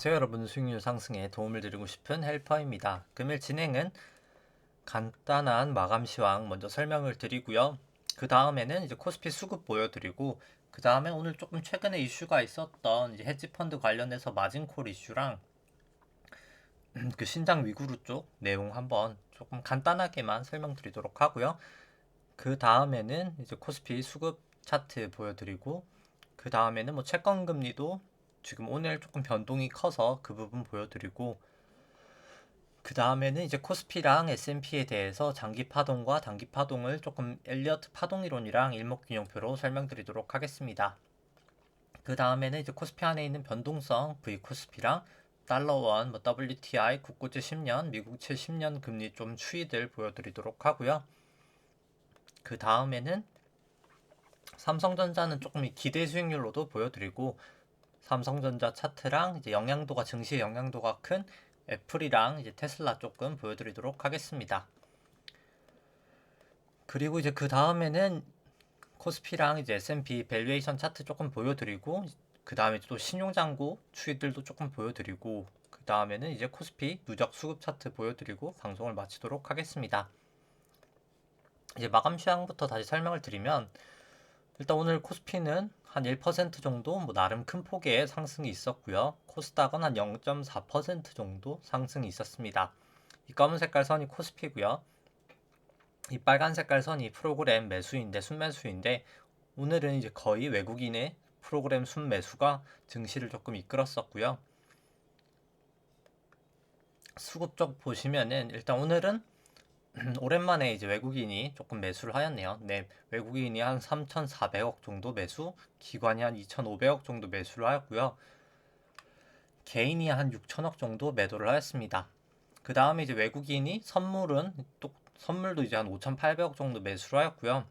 안녕하세요 여러분 수익률 상승에 도움을 드리고 싶은 헬퍼입니다. 금일 진행은 간단한 마감 시황 먼저 설명을 드리고요. 그 다음에는 이제 코스피 수급 보여드리고 그 다음에 오늘 조금 최근에 이슈가 있었던 이제 헤지 펀드 관련해서 마진콜 이슈랑 그 신장 위구르 쪽 내용 한번 조금 간단하게만 설명드리도록 하고요. 그 다음에는 이제 코스피 수급 차트 보여드리고 그 다음에는 뭐 채권 금리도 지금 오늘 조금 변동이 커서 그 부분 보여드리고 그 다음에는 이제 코스피랑 S&P에 대해서 장기 파동과 단기 파동을 조금 엘리어트 파동 이론이랑 일목균형표로 설명드리도록 하겠습니다. 그 다음에는 이제 코스피 안에 있는 변동성 V 코스피랑 달러원, 뭐 WTI, 국고채 10년, 미국 채 10년 금리 좀 추이들 보여드리도록 하고요. 그 다음에는 삼성전자는 조금 이 기대 수익률로도 보여드리고 삼성전자 차트랑 이제 영향도가 증시의 영향도가 큰 애플이랑 이제 테슬라 조금 보여드리도록 하겠습니다. 그리고 이제 그 다음에는 코스피랑 이제 S&P 밸류에이션 차트 조금 보여드리고 그 다음에 또 신용장고 추이들도 조금 보여드리고 그 다음에는 이제 코스피 누적 수급 차트 보여드리고 방송을 마치도록 하겠습니다. 이제 마감 시황부터 다시 설명을 드리면 일단 오늘 코스피는 한 1% 정도 뭐 나름 큰 폭의 상승이 있었고요. 코스닥은 한 0.4% 정도 상승이 있었습니다. 이 검은 색깔 선이 코스피고요. 이 빨간 색깔 선이 프로그램 매수인데 순매수인데 오늘은 이제 거의 외국인의 프로그램 순매수가 증시를 조금 이끌었었고요. 수급 쪽 보시면은 일단 오늘은 오랜만에 이제 외국인이 조금 매수를 하였네요. 네, 외국인이 한 3,400억 정도 매수, 기관이 한 2,500억 정도 매수를 하였고요. 개인이 한 6천억 정도 매도를 하였습니다. 그 다음에 이제 외국인이 선물은 또 선물도 이제 한 5,800억 정도 매수를 하였고요.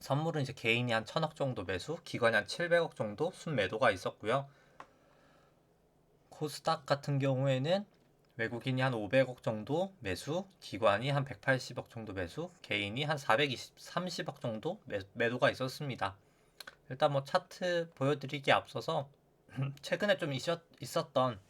선물은 이제 개인이 한 1,000억 정도 매수, 기관이 한 700억 정도 순매도가 있었고요. 코스닥 같은 경우에는 외국인이 한 500억 정도 매수, 기관이 한 180억 정도 매수, 개인이 한 420, 30억 정도 매, 도가 있었습니다. 일단 뭐 차트 보여드리기 앞서서 최근에 좀 있었, 있었던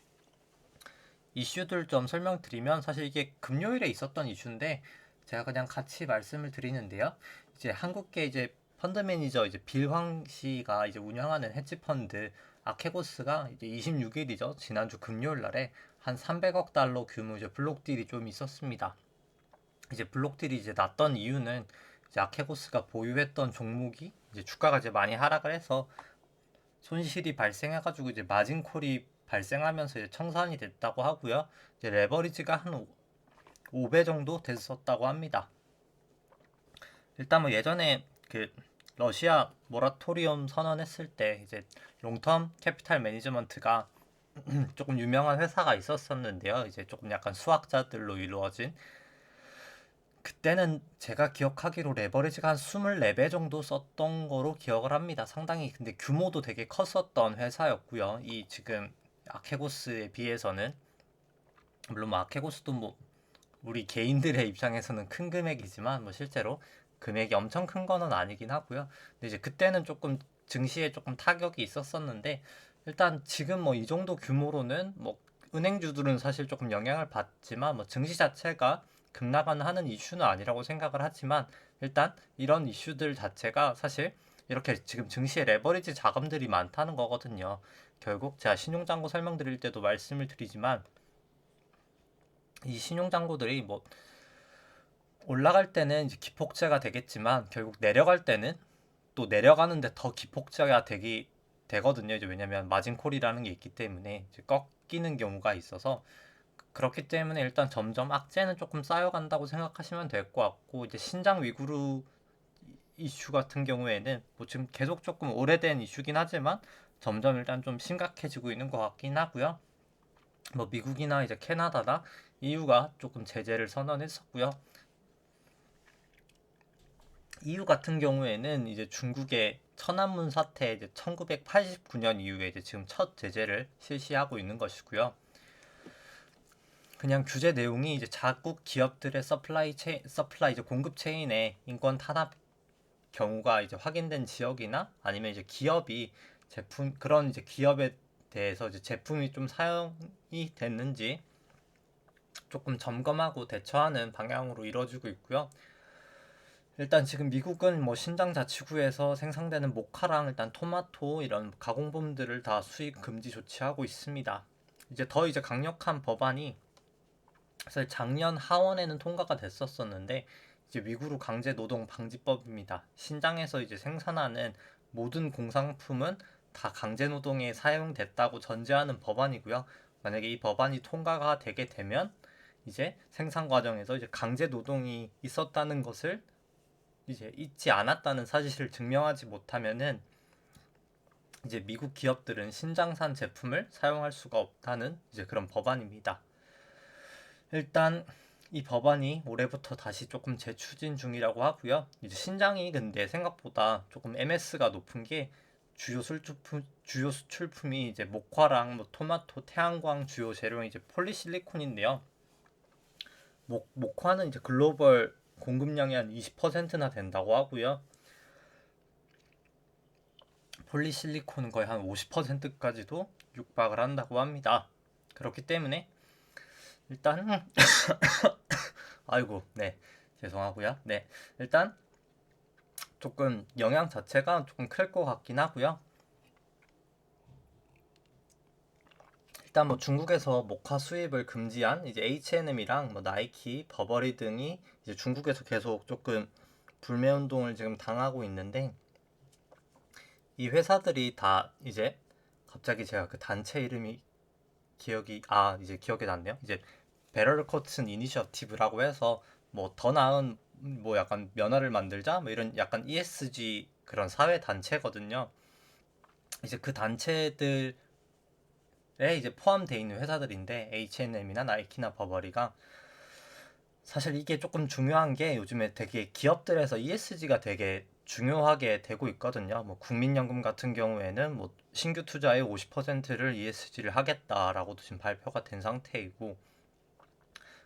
이슈들 좀 설명드리면 사실 이게 금요일에 있었던 이슈인데 제가 그냥 같이 말씀을 드리는데요. 이제 한국계 이제 펀드 매니저 이제 빌황 씨가 이제 운영하는 헤지 펀드 아케고스가 이제 26일이죠. 지난주 금요일 날에 한 300억 달러 규모 이제 블록 딜이 좀 있었습니다. 이제 블록 딜이 이제 났던 이유는 이제 아케고스가 보유했던 종목이 이제 주가가 이제 많이 하락을 해서 손실이 발생해가지고 이제 마진콜이 발생하면서 이제 청산이 됐다고 하고요. 이제 레버리지가 한 5배 정도 됐었다고 합니다. 일단 뭐 예전에 그 러시아 모라토리엄 선언했을 때 이제 롱텀 캐피탈 매니지먼트가 조금 유명한 회사가 있었었는데요. 이제 조금 약간 수학자들로 이루어진 그때는 제가 기억하기로 레버리지가 한 24배 정도 썼던 거로 기억을 합니다. 상당히 근데 규모도 되게 컸었던 회사였고요. 이 지금 아케고스에 비해서는 물론 뭐 아케고스도 뭐 우리 개인들의 입장에서는 큰 금액이지만 뭐 실제로 금액이 엄청 큰 거는 아니긴 하고요. 근데 이제 그때는 조금 증시에 조금 타격이 있었었는데 일단 지금 뭐 이 정도 규모로는 뭐 은행주들은 사실 조금 영향을 받지만 뭐 증시 자체가 급락하는 이슈는 아니라고 생각을 하지만 일단 이런 이슈들 자체가 사실 이렇게 지금 증시에 레버리지 자금들이 많다는 거거든요. 결국 제가 신용장고 설명드릴 때도 말씀을 드리지만 이 신용장고들이 뭐 올라갈 때는 기폭제가 되겠지만 결국 내려갈 때는 또 내려가는데 더 기폭제가 되기 되거든요. 이제 왜냐면 마진콜이라는 게 있기 때문에 꺾이는 경우가 있어서 그렇기 때문에 일단 점점 악재는 조금 쌓여간다고 생각하시면 될 것 같고 이제 신장 위구르 이슈 같은 경우에는 뭐 지금 계속 조금 오래된 이슈긴 하지만 점점 일단 좀 심각해지고 있는 것 같긴 하고요. 뭐 미국이나 이제 캐나다나 EU가 조금 제재를 선언했었고요. EU 같은 경우에는 이제 중국의 천안문 사태 이제 1989년 이후에 이제 지금 첫 제재를 실시하고 있는 것이고요. 그냥 규제 내용이 이제 자국 기업들의 서플라이 체 서플라이 이제 공급 체인에 인권 탄압 경우가 이제 확인된 지역이나 아니면 이제 기업이 제품 그런 이제 기업의 대해서 이제 제품이 좀 사용이 됐는지 조금 점검하고 대처하는 방향으로 이루어지고 있고요. 일단 지금 미국은 뭐 신장 자치구에서 생산되는 모카랑 일단 토마토 이런 가공품들을 다 수입 금지 조치하고 있습니다. 이제 더 이제 강력한 법안이 사실 작년 하원에는 통과가 됐었었는데 이제 위구르 강제 노동 방지법입니다. 신장에서 이제 생산하는 모든 공산품은 다 강제 노동에 사용됐다고 전제하는 법안이고요. 만약에 이 법안이 통과가 되게 되면 이제 생산 과정에서 이제 강제 노동이 있었다는 것을 이제 있지 않았다는 사실을 증명하지 못하면은 이제 미국 기업들은 신장산 제품을 사용할 수가 없다는 이제 그런 법안입니다. 일단 이 법안이 올해부터 다시 조금 재추진 중이라고 하고요. 이제 신장이 근데 생각보다 조금 MS가 높은 게 주요 수출품 주요 수출품이 이제 목화랑 뭐 토마토, 태양광 주요 재료는 이제 폴리실리콘인데요. 목 목화는 이제 글로벌 공급량이 한 20%나 된다고 하고요. 폴리실리콘은 거의 한 50%까지도 육박을 한다고 합니다. 그렇기 때문에 일단 아이고 네 죄송하고요. 네 일단 조금 영향 자체가 조금 클 것 같긴 하고요. 일단 뭐 중국에서 모카 수입을 금지한 이제 H&M이랑 뭐 나이키, 버버리 등이 이제 중국에서 계속 조금 불매 운동을 지금 당하고 있는데 이 회사들이 다 이제 갑자기 제가 그 단체 이름이 기억이 아 이제 기억이 났네요. 이제 베럴 커튼 이니셔티브라고 해서 뭐 더 나은 뭐 약간 면허를 만들자 뭐 이런 약간 ESG 그런 사회 단체거든요. 이제 그 단체들 에 이제 포함되어 있는 회사들인데 H&M이나 나이키나 버버리가 사실 이게 조금 중요한 게 요즘에 되게 기업들에서 ESG가 되게 중요하게 되고 있거든요. 뭐 국민연금 같은 경우에는 뭐 신규 투자의 50%를 ESG를 하겠다라고도 지금 발표가 된 상태이고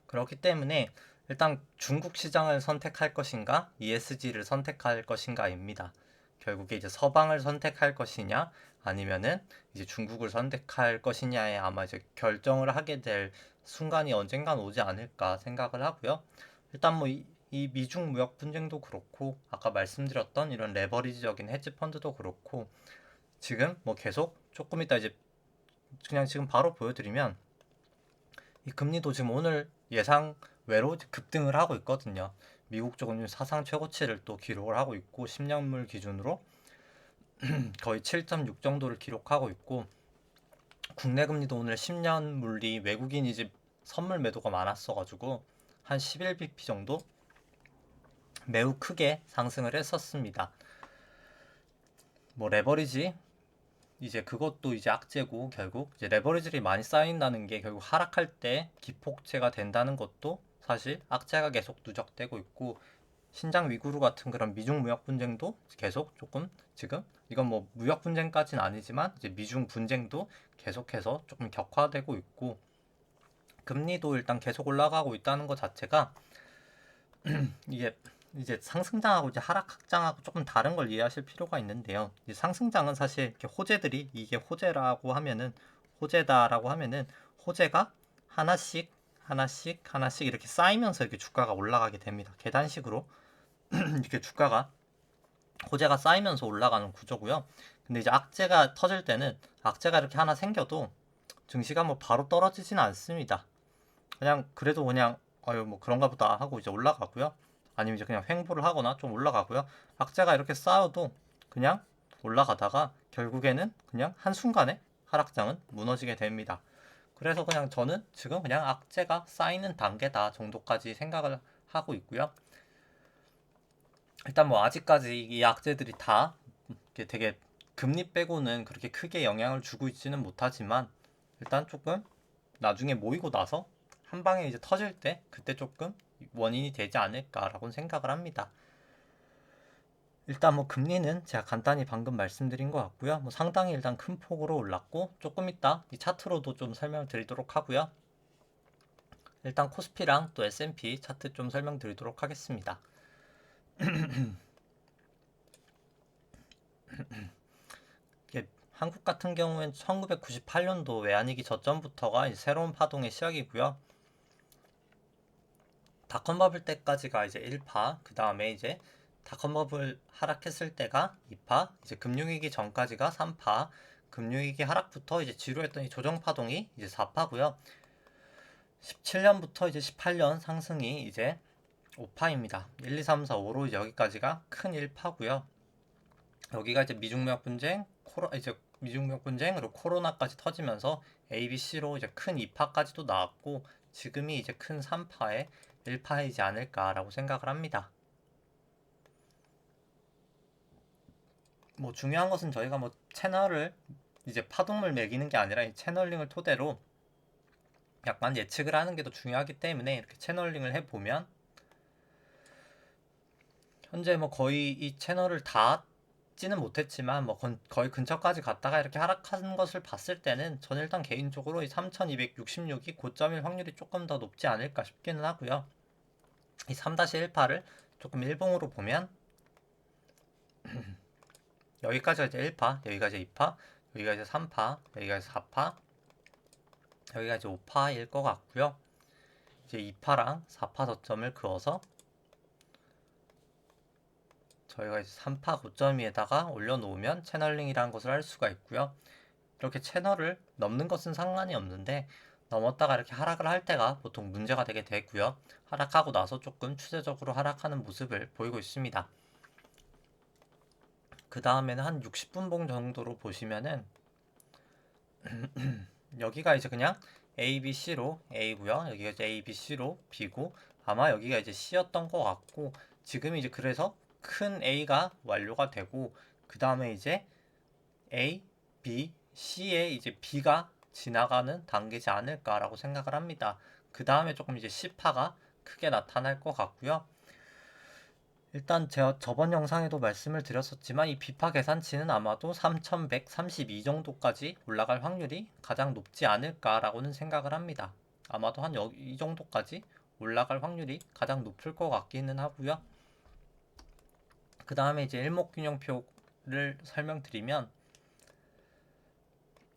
그렇기 때문에 일단 중국 시장을 선택할 것인가 ESG를 선택할 것인가입니다. 결국에 이제 서방을 선택할 것이냐 아니면은 이제 중국을 선택할 것이냐에 아마 이제 결정을 하게 될 순간이 언젠간 오지 않을까 생각을 하고요. 일단 뭐이 미중 무역 분쟁도 그렇고 아까 말씀드렸던 이런 레버리지적인 헤지 펀드도 그렇고 지금 뭐 계속 조금 이따 이제 그냥 지금 바로 보여드리면 이 금리도 지금 오늘 예상 외로 급등을 하고 있거든요. 미국 쪽은 사상 최고치를 또 기록을 하고 있고 10년물 기준으로 거의 7.6 정도를 기록하고 있고 국내 금리도 오늘 10년 물리 외국인 이 집 선물 매도가 많았어 가지고 한 11bp 정도 매우 크게 상승을 했었습니다. 뭐 레버리지 이제 그것도 이제 악재고 결국 이제 레버리지를 많이 쌓인다는 게 결국 하락할 때 기폭제가 된다는 것도 사실 악재가 계속 누적되고 있고 신장 위구르 같은 그런 미중 무역 분쟁도 계속 조금 지금 이건 뭐 무역 분쟁까지는 아니지만 이제 미중 분쟁도 계속해서 조금 격화되고 있고 금리도 일단 계속 올라가고 있다는 것 자체가 이게 이제 상승장하고 이제 하락장하고 조금 다른 걸 이해하실 필요가 있는데요. 상승장은 사실 이렇게 호재들이 이게 호재라고 하면은 호재다라고 하면은 호재가 하나씩 하나씩 하나씩 이렇게 쌓이면서 이렇게 주가가 올라가게 됩니다. 계단식으로 이렇게 주가가 호재가 쌓이면서 올라가는 구조고요. 근데 이제 악재가 터질 때는 악재가 이렇게 하나 생겨도 증시가 뭐 바로 떨어지진 않습니다. 그냥 그래도 그냥 아유 뭐 그런가 보다 하고 이제 올라가고요. 아니면 이제 그냥 횡보를 하거나 좀 올라가고요. 악재가 이렇게 쌓여도 그냥 올라가다가 결국에는 그냥 한순간에 하락장은 무너지게 됩니다. 그래서 그냥 저는 지금 그냥 악재가 쌓이는 단계다 정도까지 생각을 하고 있고요. 일단 뭐 아직까지 이 악재들이 다 되게 금리 빼고는 그렇게 크게 영향을 주고 있지는 못하지만 일단 조금 나중에 모이고 나서 한 방에 이제 터질 때 그때 조금 원인이 되지 않을까라고 생각을 합니다. 일단 뭐 금리는 제가 간단히 방금 말씀드린 것 같고요. 뭐 상당히 일단 큰 폭으로 올랐고 조금 이따 이 차트로도 좀 설명드리도록 하고요. 일단 코스피랑 또 S&P 차트 좀 설명드리도록 하겠습니다. 한국 같은 경우엔 1998년도 외환위기 저점부터가 새로운 파동의 시작이고요. 닷컴 버블 때까지가 이제 1파, 그 다음에 이제 닷컴 버블 하락했을 때가 2파, 이제 금융위기 전까지가 3파, 금융위기 하락부터 이제 지루했던 이 조정 파동이 이제 4파고요. 17년부터 이제 18년 상승이 이제 5파입니다. 1, 2, 3, 4, 5로 여기까지가 큰 1파고요. 여기가 이제 미중력 분쟁, 코로 이제 미중력 분쟁으로 코로나까지 터지면서 ABC로 이제 큰 2파까지도 나왔고 지금이 이제 큰 3파에 1파이지 않을까라고 생각을 합니다. 뭐 중요한 것은 저희가 뭐 채널을 이제 파동을 매기는 게 아니라 이 채널링을 토대로 약간 예측을 하는 게 더 중요하기 때문에 이렇게 채널링을 해보면 현재 뭐 거의 이 채널을 다 찌는 못했지만 뭐 건- 거의 근처까지 갔다가 이렇게 하락하는 것을 봤을 때는 저는 일단 개인적으로 이 3266이 고점일 확률이 조금 더 높지 않을까 싶기는 하고요. 이 3-1파를 조금 일봉으로 보면 여기까지가 이제 1파, 여기가 이제 2파, 여기가 이제 3파, 여기가 이제 4파, 여기가 이제 5파일 것 같고요. 이제 2파랑 4파 저점을 그어서 저희가 이제 3파 고점 위에다가 올려놓으면 채널링이라는 것을 할 수가 있고요. 이렇게 채널을 넘는 것은 상관이 없는데 넘었다가 이렇게 하락을 할 때가 보통 문제가 되게 되고요. 하락하고 나서 조금 추세적으로 하락하는 모습을 보이고 있습니다. 그 다음에는 한 60분 봉 정도로 보시면은 여기가 이제 그냥 A, B, C로 A고요. 여기가 이제 A, B, C로 B고 아마 여기가 이제 C였던 것 같고 지금 이제 그래서 큰 A가 완료가 되고 그 다음에 이제 A, B, C에 이제 B가 지나가는 단계지 않을까라고 생각을 합니다. 그 다음에 조금 이제 C파가 크게 나타날 것 같고요. 일단 제가 저번 영상에도 말씀을 드렸었지만 이 비파 계산치는 아마도 3132 정도까지 올라갈 확률이 가장 높지 않을까라고는 생각을 합니다. 아마도 한 이 정도까지 올라갈 확률이 가장 높을 것 같기는 하고요. 그 다음에 이제 일목균형표를 설명드리면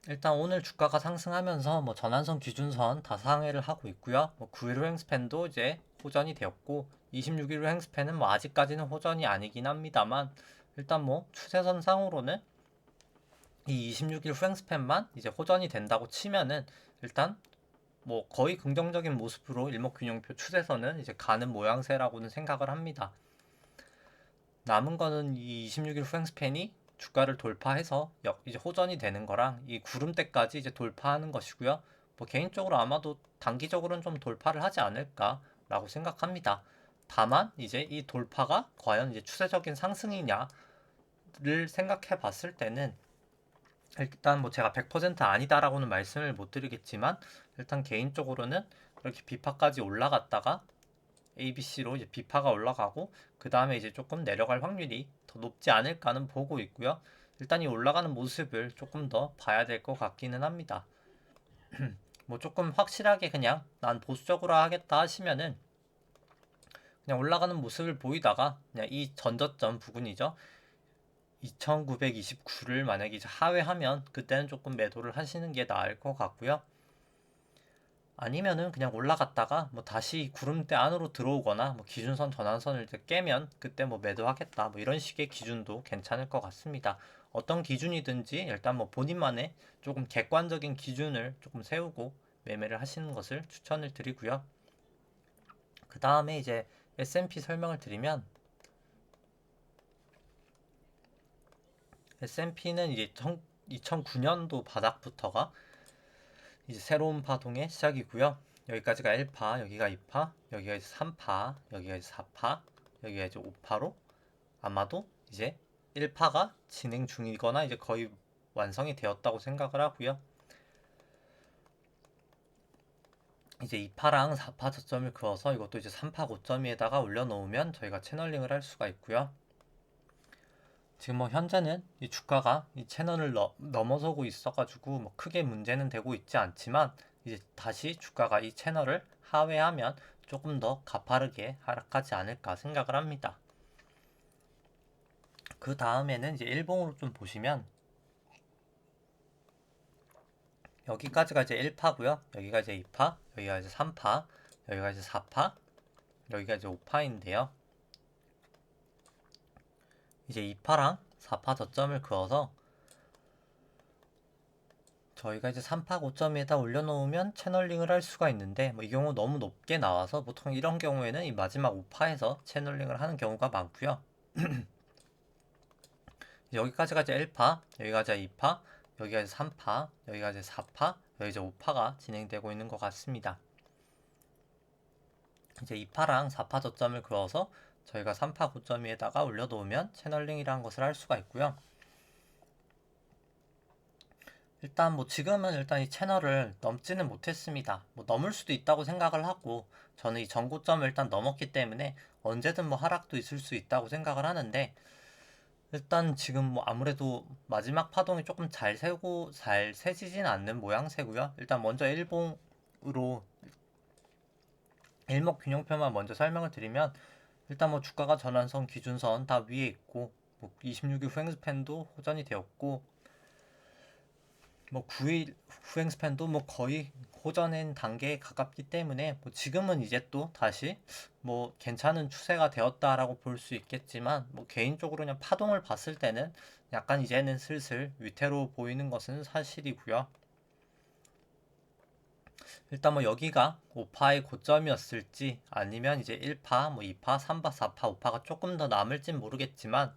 일단 오늘 주가가 상승하면서 뭐 전환선 기준선 다 상회를 하고 있고요. 뭐 9일 횡스팬도 이제 호전이 되었고 26일 횡스팬은 뭐 아직까지는 호전이 아니긴 합니다만 일단 뭐 추세선 상으로는 이 26일 횡스팬만 이제 호전이 된다고 치면은 일단 뭐 거의 긍정적인 모습으로 일목균형표 추세선은 이제 가는 모양새라고는 생각을 합니다. 남은 거는 이 26일 후행스팬이 주가를 돌파해서 역 이제 호전이 되는 거랑 이 구름대까지 이제 돌파하는 것이고요. 뭐 개인적으로 아마도 단기적으로는 좀 돌파를 하지 않을까라고 생각합니다. 다만 이제 이 돌파가 과연 이제 추세적인 상승이냐를 생각해 봤을 때는 일단 뭐 제가 100% 아니다라고는 말씀을 못 드리겠지만 일단 개인적으로는 이렇게 비파까지 올라갔다가 ABC로 이제 비파가 올라가고 그 다음에 이제 조금 내려갈 확률이 더 높지 않을까는 보고 있고요. 일단 이 올라가는 모습을 조금 더 봐야 될 것 같기는 합니다. 뭐 조금 확실하게 그냥 난 보수적으로 하겠다 하시면은 그냥 올라가는 모습을 보이다가 그냥 이 전저점 부근이죠. 2929를 만약에 하회하면 그때는 조금 매도를 하시는 게 나을 것 같고요. 아니면은 그냥 올라갔다가 뭐 다시 구름대 안으로 들어오거나 뭐 기준선 전환선을 깨면 그때 뭐 매도하겠다 뭐 이런 식의 기준도 괜찮을 것 같습니다. 어떤 기준이든지 일단 뭐 본인만의 조금 객관적인 기준을 조금 세우고 매매를 하시는 것을 추천을 드리고요. 그 다음에 이제 S&P 설명을 드리면 S&P는 이제 2009년도 바닥부터가 이제 새로운 파동의 시작이고요. 여기까지가 1파, 여기가 2파, 여기가 이제 3파, 여기가 이제 4파, 여기가 이제 5파로 아마도 이제 1파가 진행 중이거나 이제 거의 완성이 되었다고 생각을 하고요. 이제 2파랑 4파 저점을 그어서 이것도 이제 3파 고점 위에다가 올려놓으면 저희가 채널링을 할 수가 있고요. 지금 뭐 현재는 이 주가가 이 채널을 너, 넘어서고 있어가지고 뭐 크게 문제는 되고 있지 않지만 이제 다시 주가가 이 채널을 하회하면 조금 더 가파르게 하락하지 않을까 생각을 합니다. 그 다음에는 이제 일봉으로 좀 보시면 여기까지가 이제 1파고요. 여기가 이제 2파, 여기가 이제 3파, 여기가 이제 4파, 여기가 이제 5파인데요. 이제 2파랑 4파 저점을 그어서 저희가 이제 3파 고점에다 올려놓으면 채널링을 할 수가 있는데 뭐 이 경우 너무 높게 나와서 보통 이런 경우에는 이 마지막 5파에서 채널링을 하는 경우가 많고요. 여기까지가 이제 1파, 여기가 이제 2파, 여기가 이제 3파, 여기가 이제 4파, 여기 이제 5파가 진행되고 있는 것 같습니다. 이제 2파랑 4파 저점을 그어서 저희가 3파 고점 위에다가 올려놓으면 채널링이라는 것을 할 수가 있고요. 일단 뭐 지금은 일단 이 채널을 넘지는 못했습니다. 뭐 넘을 수도 있다고 생각을 하고 저는 이 전고점을 일단 넘었기 때문에 언제든 뭐 하락도 있을 수 있다고 생각을 하는데 일단 지금 뭐 아무래도 마지막 파동이 조금 잘 세고 잘 세지진 않는 모양새고요. 일단 먼저 일봉으로 일목균형표만 먼저 설명을 드리면 일단 뭐 주가가 전환선 기준선 다 위에 있고 뭐 26일 후행 스팬도 호전이 되었고 뭐 9일 후행 스팬도 뭐 거의 호전인 단계에 가깝기 때문에 뭐 지금은 이제 또 다시 뭐 괜찮은 추세가 되었다라고 볼 수 있겠지만 뭐 개인적으로 그냥 파동을 봤을 때는 약간 이제는 슬슬 위태로워 보이는 것은 사실이고요. 일단 뭐 여기가 5파의 고점이었을지 아니면 이제 1파, 뭐 2파, 3파, 4파, 5파가 조금 더 남을진 모르겠지만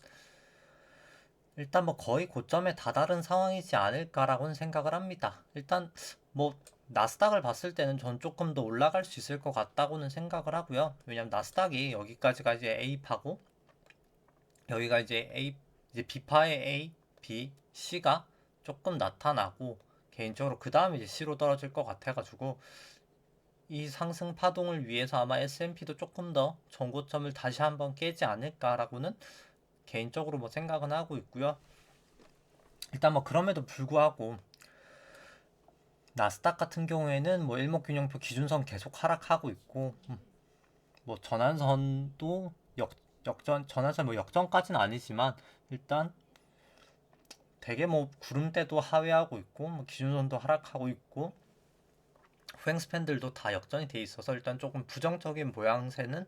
일단 뭐 거의 고점에 다다른 상황이지 않을까라고는 생각을 합니다. 일단 뭐 나스닥을 봤을 때는 전 조금 더 올라갈 수 있을 것 같다고는 생각을 하고요. 왜냐면 나스닥이 여기까지가 이제 A파고 여기가 이제 A 이제 B파의 A, B, C가 조금 나타나고 개인적으로 그 다음에 이제 C로 떨어질 것 같아가지고 이 상승 파동을 위해서 아마 S&P도 조금 더 전고점을 다시 한번 깨지 않을까라고는 개인적으로 뭐 생각은 하고 있고요. 일단 뭐 그럼에도 불구하고 나스닥 같은 경우에는 뭐 일목균형표 기준선 계속 하락하고 있고 음, 뭐 전환선도 역 역전 전환선 뭐 역전까지는 아니지만 일단 되게 뭐 구름대도 하회하고 있고 뭐 기준선도 하락하고 있고 후행 스팬들도 다 역전이 돼 있어서 일단 조금 부정적인 모양새는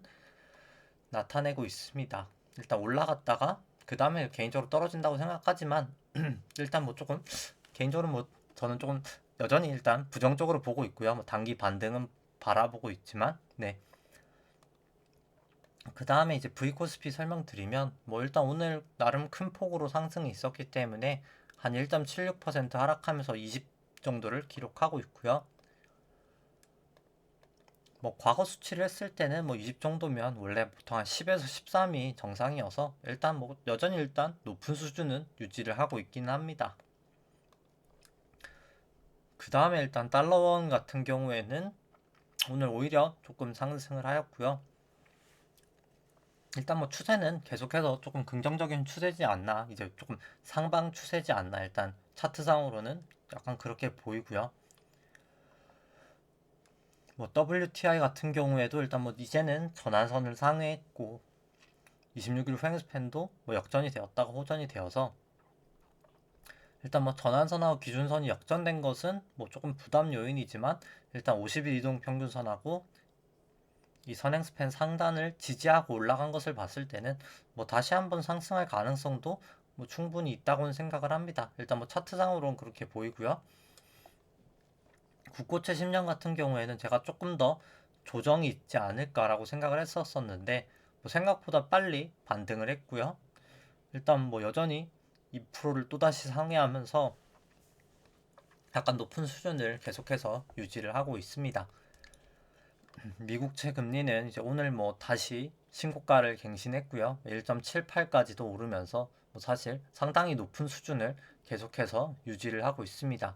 나타내고 있습니다. 일단 올라갔다가 그 다음에 개인적으로 떨어진다고 생각하지만 일단 뭐 조금 개인적으로 뭐 저는 조금 여전히 일단 부정적으로 보고 있고요. 뭐 단기 반등은 바라보고 있지만 네. 그 다음에 이제 V 코스피 설명드리면 뭐 일단 오늘 나름 큰 폭으로 상승이 있었기 때문에 한 1.76% 하락하면서 20 정도를 기록하고 있고요. 뭐 과거 수치를 했을 때는 뭐 20 정도면 원래 보통 한 10에서 13이 정상이어서 일단 뭐 여전히 일단 높은 수준은 유지를 하고 있기는 합니다. 그 다음에 일단 달러원 같은 경우에는 오늘 오히려 조금 상승을 하였고요. 일단 뭐 추세는 계속해서 조금 긍정적인 추세지 않나 이제 조금 상방 추세지 않나 일단 차트상으로는 약간 그렇게 보이고요. 뭐 WTI 같은 경우에도 일단 뭐 이제는 전환선을 상회했고 26일 후행스팬도 뭐 역전이 되었다가 호전이 되어서 일단 뭐 전환선하고 기준선이 역전된 것은 뭐 조금 부담 요인이지만 일단 50일 이동 평균선하고 이 선행 스팬 상단을 지지하고 올라간 것을 봤을 때는 뭐 다시 한번 상승할 가능성도 뭐 충분히 있다고는 생각을 합니다. 일단 뭐 차트상으로는 그렇게 보이고요. 국고채 10년 같은 경우에는 제가 조금 더 조정이 있지 않을까라고 생각을 했었었는데 뭐 생각보다 빨리 반등을 했고요. 일단 뭐 여전히 2%를 또다시 상회하면서 약간 높은 수준을 계속해서 유지를 하고 있습니다. 미국채 금리는 이제 오늘 뭐 다시 신고가를 갱신했고요. 1.78까지도 오르면서 뭐 사실 상당히 높은 수준을 계속해서 유지를 하고 있습니다.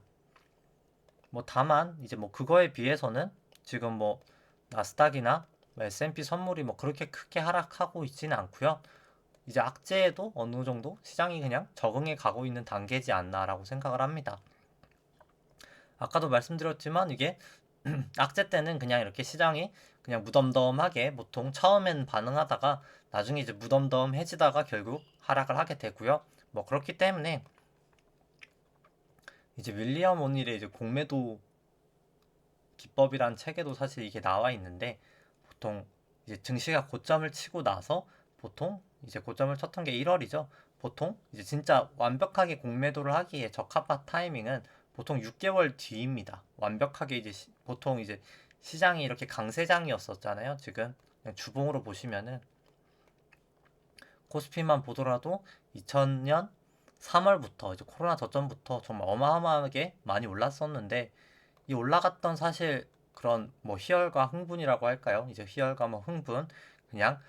뭐 다만 이제 뭐 그거에 비해서는 지금 뭐 나스닥이나 S&P 선물이 뭐 그렇게 크게 하락하고 있지는 않고요. 이제 악재에도 어느 정도 시장이 그냥 적응해 가고 있는 단계지 않나라고 생각을 합니다. 아까도 말씀드렸지만 이게 악재 때는 그냥 이렇게 시장이 그냥 무덤덤하게 보통 처음엔 반응하다가 나중에 이제 무덤덤해지다가 결국 하락을 하게 되고요. 뭐 그렇기 때문에 이제 윌리엄 오닐의 이제 공매도 기법이란 책에도 사실 이게 나와 있는데 보통 이제 증시가 고점을 치고 나서 보통 이제 고점을 쳤던 게 1월이죠. 보통 이제 진짜 완벽하게 공매도를 하기에 적합한 타이밍은 보통 6개월 뒤입니다. 완벽하게 이제 시- 보통 이제 시장이 이렇게 강세장이었었잖아요. 지금 그냥 주봉으로 보시면은 코스피만 보더라도 2000년 3월부터 이제 코로나 저점부터 정말 어마어마하게 많이 올랐었는데 이 올라갔던 사실 그런 뭐 희열과 흥분이라고 할까요? 이제 희열과 뭐 흥분 그냥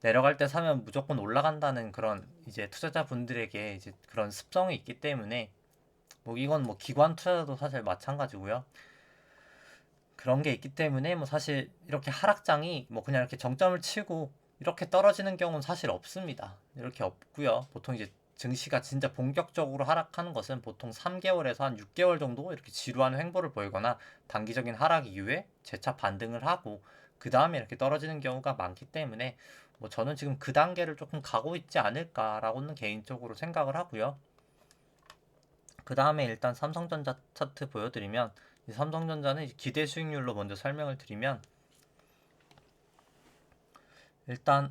내려갈 때 사면 무조건 올라간다는 그런 이제 투자자분들에게 이제 그런 습성이 있기 때문에 뭐 이건 뭐 기관 투자자도 사실 마찬가지고요. 그런 게 있기 때문에 뭐 사실 이렇게 하락장이 뭐 그냥 이렇게 정점을 치고 이렇게 떨어지는 경우는 사실 없습니다. 이렇게 없고요. 보통 이제 증시가 진짜 본격적으로 하락하는 것은 보통 3개월에서 한 6개월 정도 이렇게 지루한 횡보를 보이거나 단기적인 하락 이후에 재차 반등을 하고 그 다음에 이렇게 떨어지는 경우가 많기 때문에 뭐 저는 지금 그 단계를 조금 가고 있지 않을까라고는 개인적으로 생각을 하고요. 그 다음에 일단 삼성전자 차트 보여드리면 이 삼성전자는 기대 수익률로 먼저 설명을 드리면 일단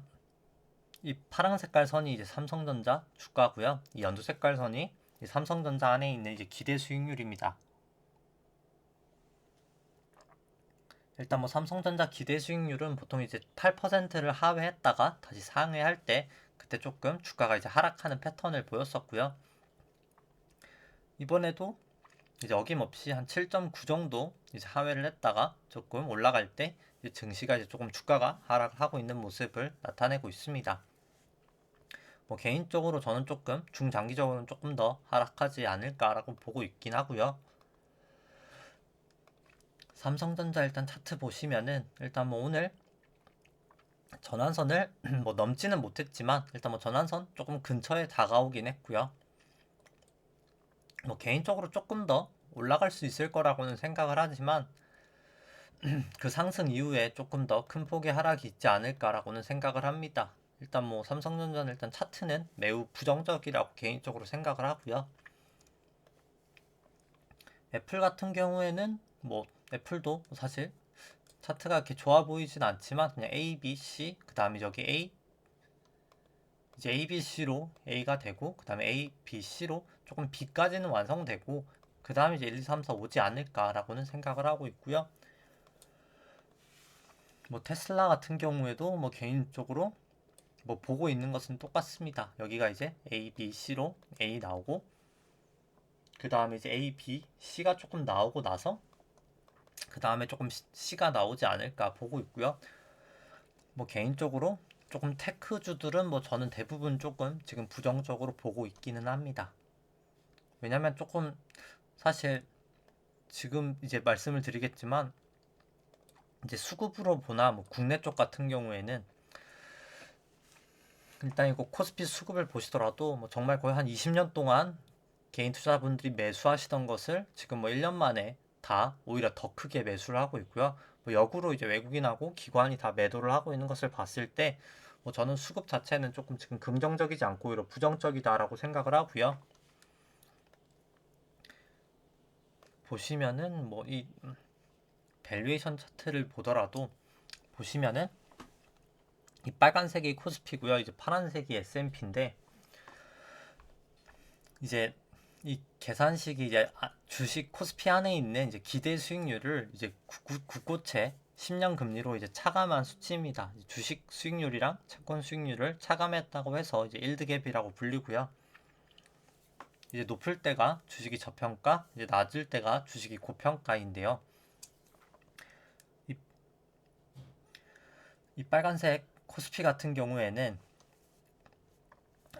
이 파란 색깔 선이 이제 삼성전자 주가고요. 이 연두 색깔 선이 이 삼성전자 안에 있는 이제 기대 수익률입니다. 일단 뭐 삼성전자 기대 수익률은 보통 이제 8%를 하회했다가 다시 상회할 때 그때 조금 주가가 이제 하락하는 패턴을 보였었고요. 이번에도 이제 어김없이 한 7.9 정도 이제 하회를 했다가 조금 올라갈 때 이제 증시가 이제 조금 주가가 하락하고 있는 모습을 나타내고 있습니다. 뭐 개인적으로 저는 조금 중장기적으로는 조금 더 하락하지 않을까라고 보고 있긴 하고요. 삼성전자 일단 차트 보시면은 일단 뭐 오늘 전환선을 뭐 넘지는 못했지만 일단 뭐 전환선 조금 근처에 다가오긴 했고요. 뭐 개인적으로 조금 더 올라갈 수 있을 거라고는 생각을 하지만 그 상승 이후에 조금 더 큰 폭의 하락이 있지 않을까라고는 생각을 합니다. 일단 뭐 삼성전자는 일단 차트는 매우 부정적이라고 개인적으로 생각을 하고요. 애플 같은 경우에는 뭐 애플도 사실 차트가 이렇게 좋아 보이진 않지만 그냥 A, B, C 그 다음에 저기 A 이제 A, B, C로 A가 되고 그 다음에 A, B, C로 조금 B까지는 완성되고 그 다음에 이제 1, 2, 3, 4 오지 않을까라고는 생각을 하고 있고요. 뭐 테슬라 같은 경우에도 뭐 개인적으로 뭐 보고 있는 것은 똑같습니다. 여기가 이제 A, B, C로 A 나오고 그 다음에 이제 A, B, C가 조금 나오고 나서 그 다음에 조금 C가 나오지 않을까 보고 있고요. 뭐 개인적으로 조금 테크주들은 뭐 저는 대부분 조금 지금 부정적으로 보고 있기는 합니다. 왜냐면 조금 사실 지금 이제 말씀을 드리겠지만 이제 수급으로 보나 뭐 국내 쪽 같은 경우에는 일단 이거 코스피 수급을 보시더라도 뭐 정말 거의 한 20년 동안 개인 투자분들이 매수하시던 것을 지금 뭐 1년 만에 다 오히려 더 크게 매수를 하고 있고요. 뭐 역으로 이제 외국인하고 기관이 다 매도를 하고 있는 것을 봤을 때 뭐 저는 수급 자체는 조금 지금 긍정적이지 않고 오히려 부정적이다라고 생각을 하고요. 보시면은 뭐 이 밸류에이션 차트를 보더라도 보시면은 이 빨간색이 코스피고요. 이제 파란색이 S&P인데 이제 이 계산식이 이제 아- 주식 코스피 안에 있는 이제 기대 수익률을 이제 구- 국고채 10년 금리로 이제 차감한 수치입니다. 주식 수익률이랑 채권 수익률을 차감했다고 해서 이제 일드갭이라고 불리고요. 이제 높을 때가 주식이 저평가, 이제 낮을 때가 주식이 고평가인데요. 이, 이 빨간색 코스피 같은 경우에는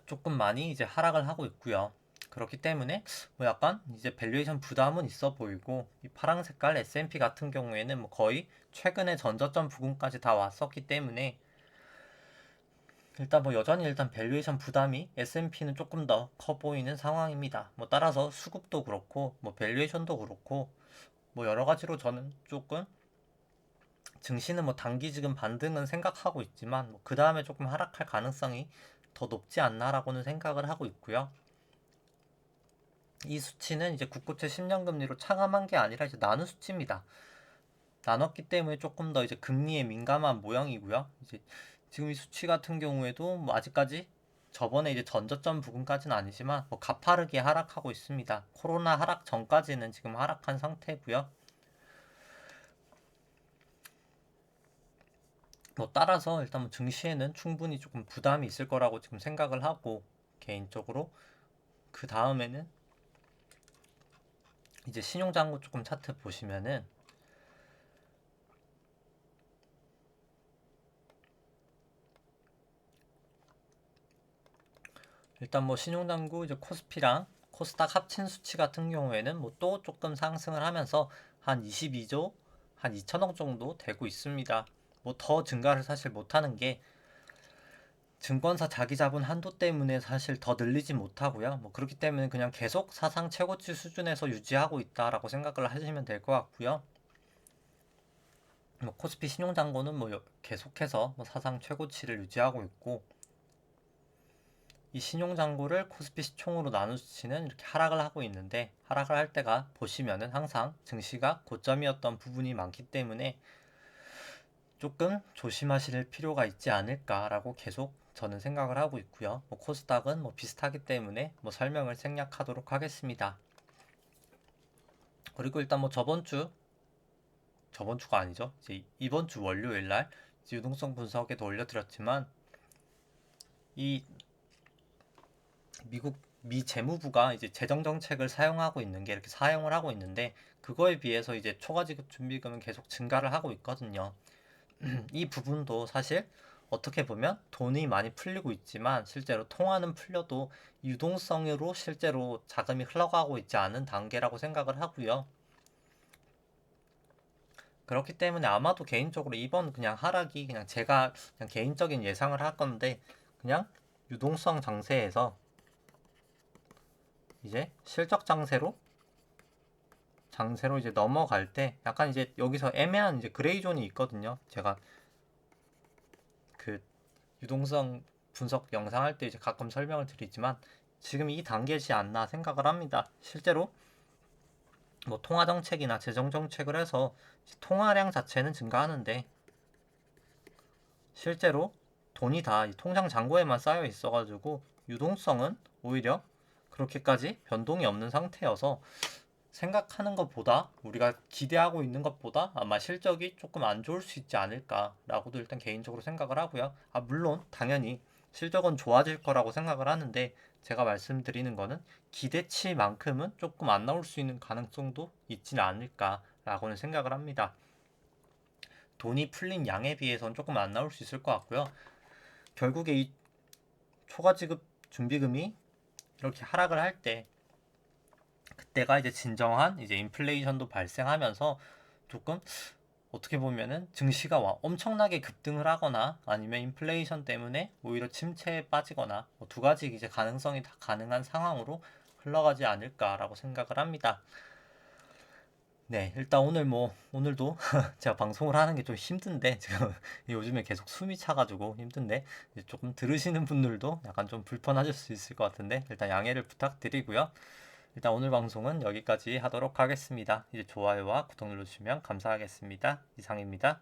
조금 많이 이제 하락을 하고 있고요. 그렇기 때문에 뭐 약간 이제 밸류에이션 부담은 있어 보이고 이 파랑 색깔 S&P 같은 경우에는 뭐 거의 최근에 전저점 부근까지 다 왔었기 때문에 일단 뭐 여전히 일단 밸류에이션 부담이 S&P는 조금 더 커 보이는 상황입니다. 뭐 따라서 수급도 그렇고 뭐 밸류에이션도 그렇고 뭐 여러 가지로 저는 조금 증시는 뭐 단기 지금 반등은 생각하고 있지만 뭐 그 다음에 조금 하락할 가능성이 더 높지 않나라고는 생각을 하고 있고요. 이 수치는 이제 국고채 10년 금리로 차감한 게 아니라 이제 나눈 수치입니다. 나눴기 때문에 조금 더 이제 금리에 민감한 모양이고요. 이제 지금 이 수치 같은 경우에도 뭐 아직까지 저번에 이제 전저점 부근까지는 아니지만 뭐 가파르게 하락하고 있습니다. 코로나 하락 전까지는 지금 하락한 상태고요. 뭐 따라서 일단 뭐 증시에는 충분히 조금 부담이 있을 거라고 지금 생각을 하고 개인적으로 그 다음에는 이제 신용장고 조금 차트 보시면은 일단 뭐 신용당국 이제 코스피랑 코스닥 합친 수치 같은 경우에는 뭐 또 조금 상승을 하면서 한 22조 한 2천억 정도 되고 있습니다. 뭐 더 증가를 사실 못하는 게 증권사 자기 자본 한도 때문에 사실 더 늘리지 못하고요. 뭐 그렇기 때문에 그냥 계속 사상 최고치 수준에서 유지하고 있다라고 생각을 하시면 될 것 같고요. 뭐 코스피 신용장고는 뭐 여- 계속해서 뭐 사상 최고치를 유지하고 있고 이 신용장고를 코스피 시총으로 수치는 이렇게 하락을 하고 있는데 하락을 할 때가 보시면은 항상 증시가 고점이었던 부분이 많기 때문에 조금 조심하실 필요가 있지 않을까라고 계속 저는 생각을 하고 있고요. 뭐 코스닥은 뭐 비슷하기 때문에 뭐 설명을 생략하도록 하겠습니다. 그리고 일단 뭐 저번 주 저번 주가 아니죠. 이제 이번 주 월요일 날 유동성 분석에도 올려드렸지만 이 미국 미 재무부가 이제 재정 정책을 사용하고 있는 게 이렇게 사용을 하고 있는데 그거에 비해서 이제 초과 지급 준비금은 계속 증가를 하고 있거든요. 이 부분도 사실 어떻게 보면 돈이 많이 풀리고 있지만 실제로 통화는 풀려도 유동성으로 실제로 자금이 흘러가고 있지 않은 단계라고 생각을 하고요. 그렇기 때문에 아마도 개인적으로 이번 그냥 하락이 그냥 제가 그냥 개인적인 예상을 할 건데 그냥 유동성 장세에서 이제 실적 장세로 장세로 이제 넘어갈 때 약간 이제 여기서 애매한 이제 그레이 존이 있거든요. 제가 그 유동성 분석 영상 할 때 이제 가끔 설명을 드리지만 지금 이 단계지 않나 생각을 합니다. 실제로 뭐 통화 정책이나 재정 정책을 해서 통화량 자체는 증가하는데 실제로 돈이 다이 통장 잔고에만 쌓여 있어가지고 유동성은 오히려 그렇게까지 변동이 없는 상태여서 생각하는 것보다 우리가 기대하고 있는 것보다 아마 실적이 조금 안 좋을 수 있지 않을까라고도 일단 개인적으로 생각을 하고요. 아 물론 당연히 실적은 좋아질 거라고 생각을 하는데 제가 말씀드리는 거는 기대치만큼은 조금 안 나올 수 있는 가능성도 있지는 않을까라고는 생각을 합니다. 돈이 풀린 양에 비해서는 조금 안 나올 수 있을 것 같고요. 결국에 이 초과 지급 준비금이 이렇게 하락을 할때 그때가 이제 진정한 이제 인플레이션도 발생하면서 조금 어떻게 보면은 증시가 와- 엄청나게 급등을 하거나 아니면 인플레이션 때문에 오히려 침체에 빠지거나 뭐 두 가지 이제 가능성이 다 가능한 상황으로 흘러가지 않을까라고 생각을 합니다. 네, 일단 오늘 뭐 오늘도 제가 방송을 하는 게 좀 힘든데 지금 요즘에 계속 숨이 차가지고 힘든데 조금 들으시는 분들도 약간 좀 불편하실 수 있을 것 같은데 일단 양해를 부탁드리고요. 일단 오늘 방송은 여기까지 하도록 하겠습니다. 이제 좋아요와 구독 눌러주시면 감사하겠습니다. 이상입니다.